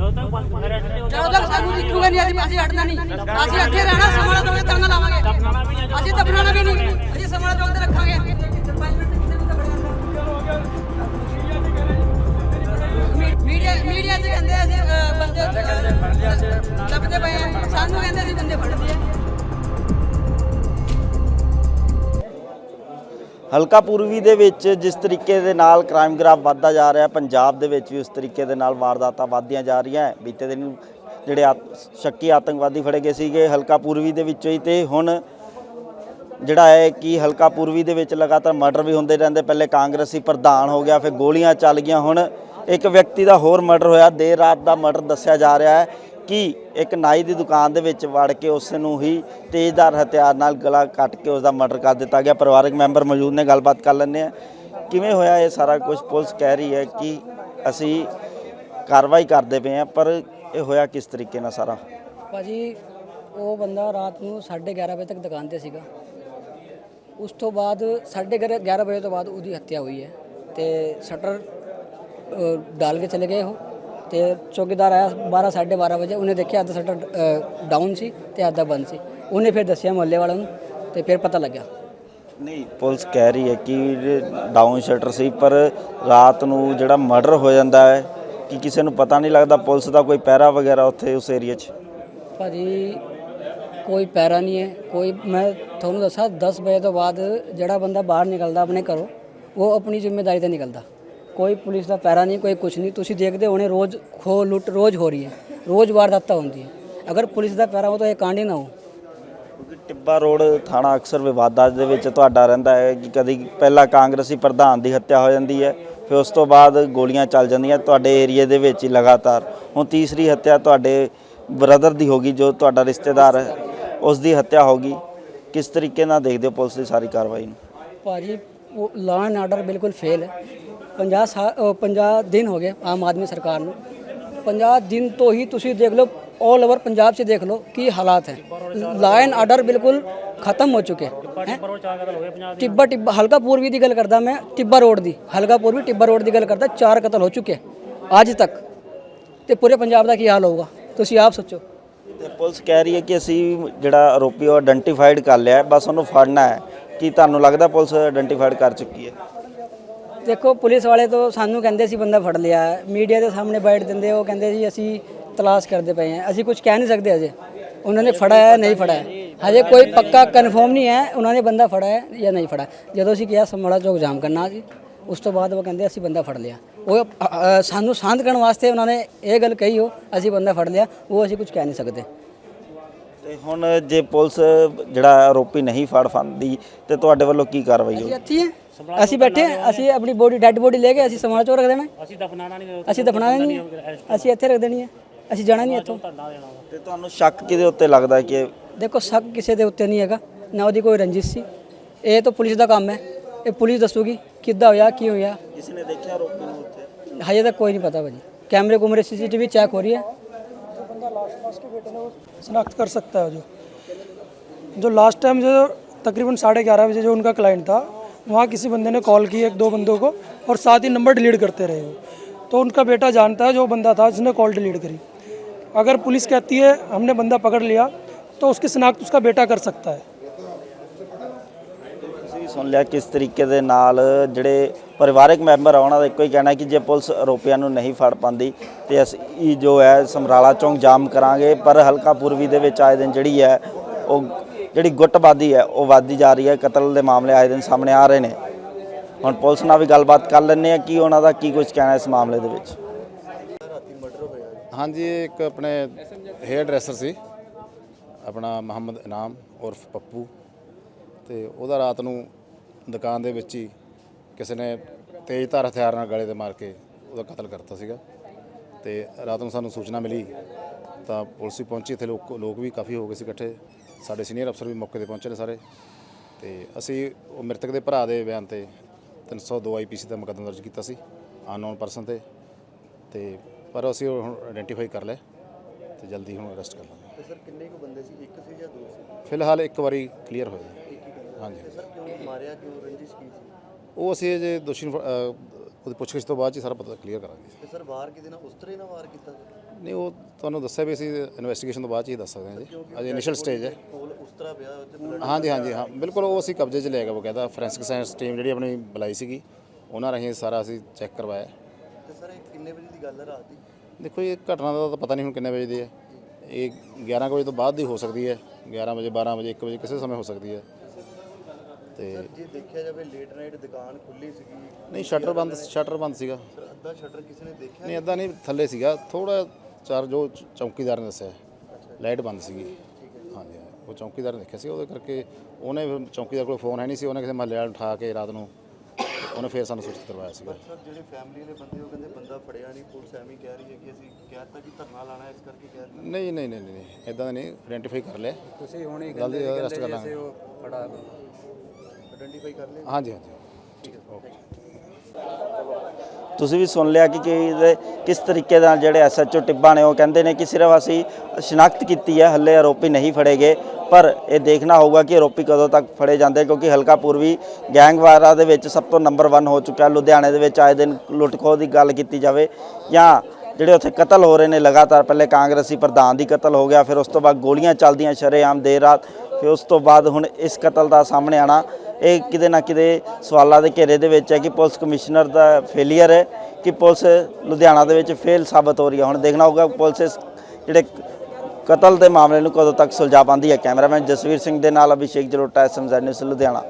ਜਦੋਂ ਤੱਕ ਸਾਨੂੰ ਦਿਖੂਗਾ ਨਹੀਂ, ਅਸੀਂ ਅਸੀਂ ਹਟਣਾ ਨਹੀਂ। ਅਸੀਂ ਇੱਥੇ ਰਹਿਣਾ ਸਮਾਂ ਤੋਂ ਤਰਨਾ ਲਾਵਾਂਗੇ। ਅਸੀਂ ਦਫਨਾਣਾ ਵੀ ਨਹੀਂ। ਅਸੀਂ ਸਮਾਂ ਤੋਂ ਤੇ ਰੱਖਾਂਗੇ। ਮੀਡੀਆ ਮੀਡੀਆ ਤੇ ਕਹਿੰਦੇ ਅਸੀਂ ਬੰਦੇ ਲੱਭਦੇ ਪਏ ਸਾਨੂੰ ਕਹਿੰਦੇ ਅਸੀਂ ਬੰਦੇ ਫੜਦੇ ਆ। ਹਲਕਾ ਪੂਰਬੀ ਦੇ ਵਿੱਚ ਜਿਸ ਤਰੀਕੇ ਦੇ ਨਾਲ ਕ੍ਰਾਈਮ ਗ੍ਰਾਫ ਵੱਧਦਾ ਜਾ ਰਿਹਾ, ਪੰਜਾਬ ਦੇ ਵਿੱਚ ਵੀ ਉਸ ਤਰੀਕੇ ਦੇ ਨਾਲ ਵਾਰਦਾਤਾਂ ਵੱਧਦੀਆਂ ਜਾ ਰਹੀਆਂ। ਬੀਤੇ ਦਿਨ ਜਿਹੜੇ ਆਤ- ਸ਼ੱਕੀ ਆਤੰਕਵਾਦੀ ਫੜੇ ਗਏ ਸੀਗੇ ਹਲਕਾ ਪੂਰਬੀ ਦੇ ਵਿੱਚੋਂ ਹੀ ਤੇ ਹੁਣ ਜਿਹੜਾ ਹੈ ਕਿ ਹਲਕਾ ਪੂਰਬੀ ਦੇ ਵਿੱਚ ਲਗਾਤਾਰ ਮਰਡਰ ਵੀ ਹੁੰਦੇ ਰਹਿੰਦੇ। ਪਹਿਲੇ ਕਾਂਗਰਸੀ ਪ੍ਰਧਾਨ ਹੋ ਗਿਆ, ਫਿਰ ਗੋਲੀਆਂ ਚੱਲ ਗਈਆਂ। ਹੁਣ ਇੱਕ ਵਿਅਕਤੀ ਦਾ ਹੋਰ ਮਰਡਰ ਹੋਇਆ। ਦੇਰ ਰਾਤ ਦਾ ਮਰਡਰ ਦੱਸਿਆ ਜਾ ਰਿਹਾ ਹੈ ਕਿ ਇੱਕ ਨਾਈ ਦੀ ਦੁਕਾਨ ਦੇ ਵਿੱਚ ਵੜ ਕੇ ਉਸ ਨੂੰ ਹੀ ਤੇਜ਼ਦਾਰ ਹਥਿਆਰ ਨਾਲ ਗਲਾ ਕੱਟ ਕੇ ਉਸ ਦਾ ਮਰਡਰ ਕਰ ਦਿੱਤਾ ਗਿਆ। ਪਰਿਵਾਰਕ ਮੈਂਬਰ ਮੌਜੂਦ ਨੇ, ਗੱਲਬਾਤ ਕਰ ਲੈਂਦੇ ਆ ਕਿਵੇਂ ਹੋਇਆ ਇਹ ਸਾਰਾ ਕੁਝ ਪੁਲਿਸ ਕਹਿ ਰਹੀ ਹੈ ਕਿ ਅਸੀਂ ਕਾਰਵਾਈ ਕਰਦੇ ਪਏ ਆ ਪਰ ਇਹ ਹੋਇਆ ਕਿਸ ਤਰੀਕੇ ਨਾਲ ਸਾਰਾ? ਭਾਜੀ, ਉਹ ਬੰਦਾ ਰਾਤ ਨੂੰ 11:30 ਵਜੇ ਤੱਕ ਦੁਕਾਨ ਤੇ ਸੀਗਾ। ਉਸ ਤੋਂ ਬਾਅਦ 11:30 ਵਜੇ ਤੋਂ ਬਾਅਦ ਉਹਦੀ ਹੱਤਿਆ ਹੋਈ ਹੈ ਤੇ ਸ਼ਟਰ ਡਾਲ ਕੇ ਚਲੇ ਗਏ ਉਹ ਤੇ ਚੌਕੀਦਾਰ ਆਇਆ 12 12:30 ਵਜੇ ਉਹਨੇ ਦੇਖਿਆ ਅੱਧਾ ਸ਼ਟਰ ਡਾਊਨ ਸੀ ਤੇ ਅੱਧਾ ਬੰਦ ਸੀ ਉਹਨੇ ਫਿਰ ਦੱਸਿਆ ਮੁਹੱਲੇ ਵਾਲਿਆਂ ਨੂੰ ਤੇ ਫਿਰ ਪਤਾ ਲੱਗਿਆ ਨਹੀਂ ਪੁਲਿਸ ਕਹਿ ਰਹੀ ਹੈ ਕਿ ਡਾਊਨ ਸ਼ਟਰ ਸੀ ਪਰ ਰਾਤ ਨੂੰ ਜਿਹੜਾ ਮਰਡਰ ਹੋ ਜਾਂਦਾ ਹੈ ਕਿ ਕਿਸੇ ਨੂੰ ਪਤਾ ਨਹੀਂ ਲੱਗਦਾ ਪੁਲਿਸ ਦਾ ਕੋਈ ਪਹਿਰਾ ਵਗੈਰਾ ਉੱਥੇ ਉਸ ਏਰੀਆ 'ਚ ਭਾਜੀ ਕੋਈ ਪੈਰਾ ਨਹੀਂ ਹੈ ਕੋਈ ਮੈਂ ਤੁਹਾਨੂੰ ਦੱਸਾਂ 10 ਵਜੇ ਤੋਂ ਬਾਅਦ ਜਿਹੜਾ ਬੰਦਾ ਬਾਹਰ ਨਿਕਲਦਾ ਆਪਣੇ ਘਰੋਂ ਉਹ ਆਪਣੀ ਜ਼ਿੰਮੇਵਾਰੀ ਤੇ ਨਿਕਲਦਾ ਕੋਈ ਪੁਲਿਸ ਦਾ ਪੈਰਾ ਨਹੀਂ ਕੋਈ ਕੁਝ ਨਹੀਂ। ਤੁਸੀਂ ਦੇਖਦੇ ਹੋਣੇ ਰੋਜ਼ ਖੋ ਲੁੱਟ ਰੋਜ਼ ਹੋ ਰਹੀ ਹੈ। ਰੋਜ਼ ਵਾਰਦਾਤਾਂ ਹੁੰਦੀ ਹੈ। ਅਗਰ ਪੁਲਿਸ ਦਾ ਪੈਰਾ ਹੋ ਤਾਂ ਇਹ ਕਾਂਡ ਹੀ ਨਾ ਹੋ। ਕਿਉਂਕਿ ਟਿੱਬਾ ਰੋਡ ਥਾਣਾ ਅਕਸਰ ਵਿਵਾਦਾਂ ਦੇ ਵਿੱਚ ਤੁਹਾਡਾ ਰਹਿੰਦਾ ਹੈ ਕਿ ਕਦੀ ਪਹਿਲਾਂ ਕਾਂਗਰਸੀ ਪ੍ਰਧਾਨ ਦੀ ਹੱਤਿਆ ਹੋ ਜਾਂਦੀ ਹੈ ਫਿਰ ਉਸ ਤੋਂ ਬਾਅਦ ਗੋਲੀਆਂ ਚੱਲ ਜਾਂਦੀਆਂ। ਤੁਹਾਡੇ ਏਰੀਆ ਦੇ ਵਿੱਚ ਹੀ ਲਗਾਤਾਰ। ਹੁਣ ਤੀਸਰੀ ਹੱਤਿਆ ਤੁਹਾਡੇ ਬ੍ਰਦਰ ਦੀ ਹੋਗੀ ਜੋ ਤੁਹਾਡਾ ਰਿਸ਼ਤੇਦਾਰ ਹੈ ਉਸ ਦੀ ਹੱਤਿਆ ਹੋਗੀ ਕਿਸ ਤਰੀਕੇ ਨਾਲ ਦੇਖਦੇ ਹੋ ਪੁਲਿਸ ਦੀ ਸਾਰੀ ਕਾਰਵਾਈ ਨੂੰ? ਭਾਜੀ ਉਹ ਲਾਅ ਐਂਡ ਆਰਡਰ ਬਿਲਕੁਲ ਫੇਲ ਹੈ। 50 ਸਾਲ 50 ਦਿਨ ਹੋ ਗਏ ਆਮ ਆਦਮੀ ਸਰਕਾਰ ਨੂੰ। 50 ਦਿਨ ਤੋਂ ਹੀ ਤੁਸੀਂ ਦੇਖ ਲਓ ਆਲ ਓਵਰ ਪੰਜਾਬ 'ਚ ਦੇਖ ਲਓ ਕੀ ਹਾਲਾਤ ਹੈ। ਲਾਅ ਆਰਡਰ ਬਿਲਕੁਲ ਖਤਮ ਹੋ ਚੁੱਕੇ ਹੈ। ਟਿੱਬਾ ਟਿੱਬਾ, ਹਲਕਾ ਪੂਰਬੀ ਦੀ ਗੱਲ ਕਰਦਾ ਮੈਂ, ਟਿੱਬਾ ਰੋਡ ਦੀ, ਹਲਕਾ ਪੂਰਬੀ ਟਿੱਬਾ ਰੋਡ ਦੀ ਗੱਲ ਕਰਦਾ, ਚਾਰ ਕਤਲ ਹੋ ਚੁੱਕੇ ਅੱਜ ਤੱਕ। ਤੇ ਪੂਰੇ ਪੰਜਾਬ ਦਾ ਕੀ ਹਾਲ ਹੋਊਗਾ? ਤੁਸੀਂ ਆਪ ਸੋਚੋ। ਤੇ ਪੁਲਿਸ ਕਹਿ ਰਹੀ ਹੈ ਕਿ ਅਸੀਂ ਜਿਹੜਾ ਆਰੋਪੀ ਉਹ ਆਇਡੈਂਟੀਫਾਈਡ ਕਰ ਲਿਆ ਬਸ ਉਹਨੂੰ ਫੜਨਾ ਹੈ। ਕੀ ਤੁਹਾਨੂੰ ਲੱਗਦਾ ਪੁਲਿਸ ਆਇਡੈਂਟੀਫਾਈਡ ਕਰ ਚੁੱਕੀ ਹੈ? ਦੇਖੋ ਪੁਲਿਸ ਵਾਲੇ ਤੋਂ ਸਾਨੂੰ ਕਹਿੰਦੇ ਸੀ ਬੰਦਾ ਫੜ ਲਿਆ। ਮੀਡੀਆ ਦੇ ਸਾਹਮਣੇ ਬੈਠ ਦਿੰਦੇ ਉਹ ਕਹਿੰਦੇ ਸੀ ਅਸੀਂ ਤਲਾਸ਼ ਕਰਦੇ ਪਏ ਹਾਂ। ਅਸੀਂ ਕੁਝ ਕਹਿ ਨਹੀਂ ਸਕਦੇ ਅਜੇ ਉਹਨਾਂ ਨੇ ਫੜਾ ਹੈ ਨਹੀਂ ਫੜਾ ਹੈ। ਹਜੇ ਕੋਈ ਪੱਕਾ ਕਨਫਰਮ ਨਹੀਂ ਹੈ ਉਹਨਾਂ ਨੇ ਬੰਦਾ ਫੜਾ ਹੈ ਜਾਂ ਨਹੀਂ ਫੜਾ ਜਦੋਂ ਅਸੀਂ ਕਿਹਾ ਸਮੜਾ ਚੌਕ ਜਾਮ ਕਰਨਾ ਸੀ ਉਸ ਤੋਂ ਬਾਅਦ ਉਹ ਕਹਿੰਦੇ ਅਸੀਂ ਬੰਦਾ ਫੜ ਲਿਆ। ਉਹ ਅ, ਸਾਨੂੰ ਸ਼ਾਂਤ ਕਰਨ ਵਾਸਤੇ ਉਹਨਾਂ ਨੇ ਇਹ ਗੱਲ ਕਹੀ ਹੋ ਅਸੀਂ ਬੰਦਾ ਫੜ ਲਿਆ। ਉਹ ਅਸੀਂ ਕੁਝ ਕਹਿ ਨਹੀਂ ਸਕਦੇ। ਤੇ ਹੁਣ ਜੇ ਪੁਲਿਸ ਜਿਹੜਾ ਆਰੋਪੀ ਨਹੀਂ ਫੜ ਫੰਦੀ ਤੇ ਤੁਹਾਡੇ ਵੱਲੋਂ ਕੀ ਕਾਰਵਾਈ ਅਸੀਂ ਹੋਊਗੀ ਇੱਥੇ ਹੀ ਹਾਂ। ਅਸੀਂ ਬੈਠੇ ਹਾਂ, ਅਸੀਂ ਆਪਣੀ ਬੋਡੀ ਡੈੱਡ ਬੋਡੀ ਲੈ ਕੇ ਅਸੀਂ ਸਮਾਲ ਚੋਂ ਰੱਖ ਦੇਣਾ ਅਸੀਂ ਦਫਨਾਣਾ ਨਹੀਂ ਅਸੀਂ ਦਫਨਾਣਾ ਨਹੀਂ ਹੈ। ਅਸੀਂ ਇੱਥੇ ਰੱਖ ਦੇਣੀ ਹੈ ਅਸੀਂ ਜਾਣਾ ਨਹੀਂ ਇੱਥੋਂ ਤੇ ਤੁਹਾਨੂੰ ਸ਼ੱਕ ਕਿਹਦੇ ਉੱਤੇ ਲੱਗਦਾ ਹੈ ਕਿ ਦੇਖੋ ਸ਼ੱਕ ਕਿਸੇ ਦੇ ਉੱਤੇ ਨਹੀਂ ਹੈਗਾ ਨਾ ਉਹਦੀ ਕੋਈ ਰੰਜਿਸ਼ ਸੀ ਇਹ ਤਾਂ ਪੁਲਿਸ ਦਾ ਕੰਮ ਹੈ ਇਹ ਪੁਲਿਸ ਦੱਸੂਗੀ ਕਿੱਦਾਂ ਹੋਇਆ ਕੀ ਹੋਇਆ ਕਿਸੇ ਨੇ ਦੇਖਿਆ ਆਰੋਪੀ ਨੂੰ ਉੱਥੇ ਹਜੇ ਤੱਕ ਕੋਈ ਨਹੀਂ ਪਤਾ ਭਾਜੀ कैमरे कुमरे सीसीटीवी चेक हो रही है शनाख्त कर सकता है जो जो लास्ट टाइम जो तकरीबन साढ़े ग्यारह बजे जो उनका क्लाइंट था वहाँ किसी बंदे ने कॉल की एक दो बंदों को और साथ ही नंबर डिलीट करते रहे वो तो उनका बेटा जानता है जो बंदा था जिसने कॉल डिलीट करी अगर पुलिस कहती है हमने बंदा पकड़ लिया तो उसकी शनाख्त उसका बेटा कर सकता है ਤੁਸੀਂ ਵੀ ਸੁਣ ਲਿਆ ਕਿਸ ਤਰੀਕੇ ਦੇ ਨਾਲ ਜਿਹੜੇ ਪਰਿਵਾਰਕ ਮੈਂਬਰ ਆ ਉਹਨਾਂ ਦਾ ਇੱਕੋ ਹੀ ਕਹਿਣਾ ਕਿ ਜੇ ਪੁਲਿਸ ਆਰੋਪੀਆਂ ਨੂੰ ਨਹੀਂ ਫੜ ਪਾਉਂਦੀ ਤੇ ਅਸੀਂ ਜੋ ਹੈ ਸਮਰਾਲਾ ਚੌਂਕ ਜਾਮ ਕਰਾਂਗੇ ਪਰ ਹਲਕਾ ਪੂਰਬੀ ਦੇ ਵਿੱਚ ਆਏ ਦਿਨ ਜਿਹੜੀ ਹੈ ਉਹ ਜਿਹੜੀ ਗੁੱਟਬਾਦੀ ਹੈ, ਉਹ ਵੱਧਦੀ ਜਾ ਰਹੀ ਹੈ। ਕਤਲ ਦੇ ਮਾਮਲੇ ਆਏ ਦਿਨ ਸਾਹਮਣੇ ਆ ਰਹੇ ਨੇ। ਹੁਣ ਪੁਲਿਸ ਨਾਲ ਵੀ ਗੱਲਬਾਤ ਕਰ ਲੈਂਦੇ ਆ ਕਿ ਉਹਨਾਂ ਦਾ, ਕੀ ਕੁਝ ਕਹਿਣਾ ਇਸ ਮਾਮਲੇ ਦੇ ਵਿੱਚ? ਹਾਂਜੀ, ਇੱਕ ਆਪਣੇ ਹੇਅਰ ਡਰੈਸਰ ਸੀ। ਆਪਣਾ ਮੁਹੰਮਦ ਇਨਾਮ ਉਰਫ ਪੱਪੂ। ਤੇ ਉਹਦਾ ਰਾਤ ਨੂੰ ਦੁਕਾਨ ਦੇ ਵਿੱਚ ਹੀ ਕਿਸੇ ਨੇ ਤੇਜ਼ ਧਾਰ ਹਥਿਆਰ ਨਾਲ ਗਲੇ ਤੇ ਮਾਰ ਕੇ ਉਹਦਾ ਕਤਲ ਕਰਤਾ ਸੀਗਾ। ਤੇ ਰਾਤ ਨੂੰ ਸਾਨੂੰ ਸੂਚਨਾ ਮਿਲੀ ਤਾਂ ਪੁਲਿਸ ਵੀ ਪਹੁੰਚੀ ਇੱਥੇ ਲੋਕ ਲੋਕ ਵੀ ਕਾਫੀ ਹੋ ਗਏ ਸੀ ਇਕੱਠੇ। ਸਾਡੇ ਸੀਨੀਅਰ ਅਫਸਰ ਵੀ ਮੌਕੇ ਤੇ ਪਹੁੰਚੇ ਨੇ ਸਾਰੇ। ਤੇ ਅਸੀਂ ਉਹ ਮ੍ਰਿਤਕ ਦੇ ਭਰਾ ਦੇ ਬਿਆਨ ਤੇ 302 ਆਈਪੀਸੀ ਦਾ ਮੁਕੱਦਮਾ ਦਰਜ ਕੀਤਾ ਸੀ ਅਨਨੋਨ ਪਰਸਨ ਤੇ। ਤੇ ਪਰ ਅਸੀਂ ਉਹ ਹੁਣ ਆਇਡੈਂਟੀਫਾਈ ਕਰ ਲਿਆ ਤੇ ਜਲਦੀ ਹੁਣ ਅਰੈਸਟ ਕਰ ਲਾਂਗੇ। ਤੇ ਸਰ ਕਿੰਨੇ ਕੁ ਬੰਦੇ ਸੀ? ਇੱਕ ਸੀ ਜਾਂ ਦੋ ਸੀ? ਫਿਲਹਾਲ ਇੱਕ ਵਾਰੀ ਕਲੀਅਰ ਹੋਇਆ ਇੱਕ ਹੀ ਬੰਦਾ। ਹਾਂਜੀ। ਤੇ ਸਰ ਕਿਉਂ ਮਾਰਿਆ? ਕਿਉਂ ਰੰਜਿਸ਼ ਕੀ ਸੀ? ਉਹ ਅਸੀਂ ਜੇ ਦੋਸ਼ੀ ਨੂੰ ਫ- ਅਹ ਉਹਦੀ ਪੁੱਛਗਿੱਛ ਤੋਂ ਬਾਅਦ ਹੀ ਸਾਰਾ ਪਤਾ ਕਲੀਅਰ ਕਰਾਂਗੇ। ਤੇ ਸਰ ਵਾਰ ਕਿਹਦੇ ਨਾਲ ਉਸ ਤਰ੍ਹਾਂ ਹੀ ਨਾਲ ਵਾਰ ਕੀਤਾ? ਨਹੀਂ ਉਹ ਤੁਹਾਨੂੰ ਦੱਸਿਆ ਵੀ ਅਸੀਂ ਇਨਵੈਸਟੀਗੇਸ਼ਨ ਤੋਂ ਬਾਅਦ 'ਚ ਹੀ ਦੱਸ ਸਕਦੇ ਹਾਂ ਜੀ। ਅਜੇ ਇਨੀਸ਼ੀਅਲ ਸਟੇਜ ਹੈ। ਕੋਲ ਉਸ ਤਰ੍ਹਾਂ ਪਿਆ 'ਚ blood ਹਾਂਜੀ ਹਾਂਜੀ ਹਾਂ। ਬਿਲਕੁਲ ਉਹ ਅਸੀਂ ਕਬਜ਼ੇ 'ਚ ਲੈ ਗਏ ਉਹ ਕਹਿੰਦਾ ਫੋਰੈਂਸਿਕ ਸਾਇੰਸ ਟੀਮ ਜਿਹੜੀ ਆਪਣੀ ਬੁਲਾਈ ਸੀਗੀ ਉਹਨਾਂ ਰਾਹੀਂ ਸਾਰਾ ਅਸੀਂ ਚੈੱਕ ਕਰਵਾਇਆ। ਤੇ ਸਰ ਇਹ ਕਿੰਨੇ ਵਜੇ ਦੀ ਗੱਲ ਹੈ ਰਾਤ ਦੀ? ਦੇਖੋ ਇਹ ਘਟਨਾ ਦਾ ਤਾਂ ਪਤਾ ਨਹੀਂ ਹੁਣ ਕਿੰਨੇ ਵਜੇ ਦੀ ਹੈ। ਇਹ 11 ਕੁ ਵਜੇ ਤੋਂ ਬਾਅਦ ਦੀ ਹੋ ਸਕਦੀ ਹੈ। 11 ਵਜੇ 12 ਵਜੇ 1 ਵਜੇ ਕਿਸੇ ਸਮੇਂ ਹੋ ਸਕਦੀ ਹੈ। ਤੇ ਸਰ ਜੇ ਦੇਖਿਆ ਜਾਵੇ ਲੇਟ ਨਾਈਟ ਦੁਕਾਨ ਖੁੱਲੀ ਸੀਗੀ। ਨਹੀਂ ਸ਼ਟਰ ਬੰਦ ਸ਼ਟਰ ਬੰਦ ਸੀਗਾ। ਸਰ ਅੱਧਾ ਸ਼ਟਰ ਕਿਸੇ ਨੇ ਦੇਖਿਆ? ਨਹੀਂ ਅੱਧਾ ਨਹੀਂ ਥੱਲੇ ਸੀਗਾ। ਥੋੜਾ ਚਾਰ ਜੋ ਚ- ਚੌਕੀਦਾਰ ਨੇ ਦੱਸਿਆ। ਲਾਈਟ ਬੰਦ ਸੀਗੀ। ਹਾਂਜੀ ਹਾਂ, ਉਹ ਚੌਕੀਦਾਰ ਨੇ ਦੇਖਿਆ ਸੀ। ਉਹਦੇ ਕਰਕੇ ਉਹਨੇ ਫਿਰ ਚੌਕੀਦਾਰ ਕੋਲ ਫੋਨ ਹੈ ਨਹੀਂ ਸੀ। ਉਹਨੇ ਕਿਸੇ ਮਹੱਲੇ ਵਾਲੇ ਨੂੰ ਉਠਾ ਕੇ ਰਾਤ ਨੂੰ ਉਹਨੇ ਫਿਰ ਸਾਨੂੰ ਸੂਚਿਤ ਕਰਵਾਇਆ ਸੀਗਾ। ਸਰ ਜਿਹੜੇ ਫੈਮਿਲੀ ਵਾਲੇ ਬੰਦੇ ਉਹ ਕਹਿੰਦੇ ਬੰਦਾ ਫੜਿਆ ਨਹੀਂ। ਪੁਲਿਸ ਐਵੇਂ ਹੀ ਕਹਿ ਰਹੀ ਹੈ ਕਿ ਅਸੀਂ ਕਹਿਤਾ ਕਿ ਧਰਨਾ ਲਾਣਾ ਇਸ ਕਰਕੇ ਕਹਿ ਰਹੇ ਨਹੀਂ ਨਹੀਂ ਨਹੀਂ ਨਹੀਂ ਇਦਾਂ ਦਾ ਨਹੀਂ। ਆਇਡੈਂਟੀਫਾਈ ਕਰ ਲਿਆ। ਤੁਸੀਂ ਹੁਣੇ ਗੱਲ ਅਰੈਸਟ ਕਰ ਲਾਂਗੇ। ਆਇਡੈਂਟੀਫਾਈ ਕਰ ਲਿਆ ਹਾਂਜੀ ਹਾਂਜੀ। ਠੀਕ ਹੈ ਤੁਸੀਂ ਵੀ ਸੁਣ ਲਿਆ ਕਿ ਕਿ ਕਿਸ ਤਰੀਕੇ ਨਾਲ ਜਿਹੜੇ ਐਸਐਚਓ ਟਿੱਬਾ ਨੇ ਉਹ ਕਹਿੰਦੇ ਨੇ ਕਿ ਸਿਰਫ ਅਸੀਂ ਸ਼ਨਾਖਤ ਕੀਤੀ ਹੈ ਹੱਲੇ ਆਰੋਪੀ ਨਹੀਂ ਫੜੇ ਗਏ ਪਰ ਇਹ ਦੇਖਣਾ ਹੋਊਗਾ ਕਿ ਆਰੋਪੀ ਕਦੋਂ ਤੱਕ ਫੜੇ ਜਾਂਦੇ ਕਿਉਂਕਿ ਹਲਕਾ ਪੂਰਬੀ ਗੈਂਗਵਾਰਾ ਦੇ ਵਿੱਚ ਸਭ ਤੋਂ ਨੰਬਰ 1 ਹੋ ਚੁੱਕਾ ਹੈ ਲੁਧਿਆਣੇ ਦੇ ਵਿੱਚ ਆਏ ਦਿਨ ਲੁੱਟਖੋ ਦੀ ਗੱਲ ਕੀਤੀ ਜਾਵੇ ਜਾਂ ਜਿਹੜੇ ਉੱਥੇ ਕਤਲ ਹੋ ਰਹੇ ਨੇ ਲਗਾਤਾਰ ਪਹਿਲੇ ਕਾਂਗਰਸੀ ਪ੍ਰਧਾਨ ਦੀ ਕਤਲ ਹੋ ਗਿਆ ਫਿਰ ਉਸ ਤੋਂ ਬਾਅਦ ਗੋਲੀਆਂ ਚੱਲਦੀਆਂ ਸ਼ਰੇਆਮ ਦੇਰ ਰਾਤ ਫਿਰ ਉਸ ਤੋਂ ਬਾਅਦ ਹੁਣ ਇਸ ਕਤਲ ਦਾ ਸਾਹਮਣੇ ਆਣਾ ਇਹ ਕਿਤੇ ਨਾ ਕਿਤੇ ਸਵਾਲਾਂ ਦੇ ਘੇਰੇ ਦੇ ਵਿੱਚ ਹੈ ਕਿ ਪੁਲਿਸ ਕਮਿਸ਼ਨਰ ਦਾ ਫੇਲੀਅਰ ਹੈ ਕਿ ਪੁਲਿਸ ਲੁਧਿਆਣਾ ਦੇ ਵਿੱਚ ਫੇਲ ਸਾਬਤ ਹੋ ਰਹੀ ਹੈ। ਹੁਣ ਦੇਖਣਾ ਹੋਊਗਾ ਪੁਲਿਸ ਇਸ ਜਿਹੜੇ ਕਤਲ ਦੇ ਮਾਮਲੇ ਨੂੰ ਕਦੋਂ ਤੱਕ ਸੁਲਝਾ ਪਾਉਂਦੀ ਹੈ। ਕੈਮਰਾਮੈਨ ਜਸਵੀਰ ਸਿੰਘ ਦੇ ਨਾਲ Abhishek Jalota S M Z news Ludhiana.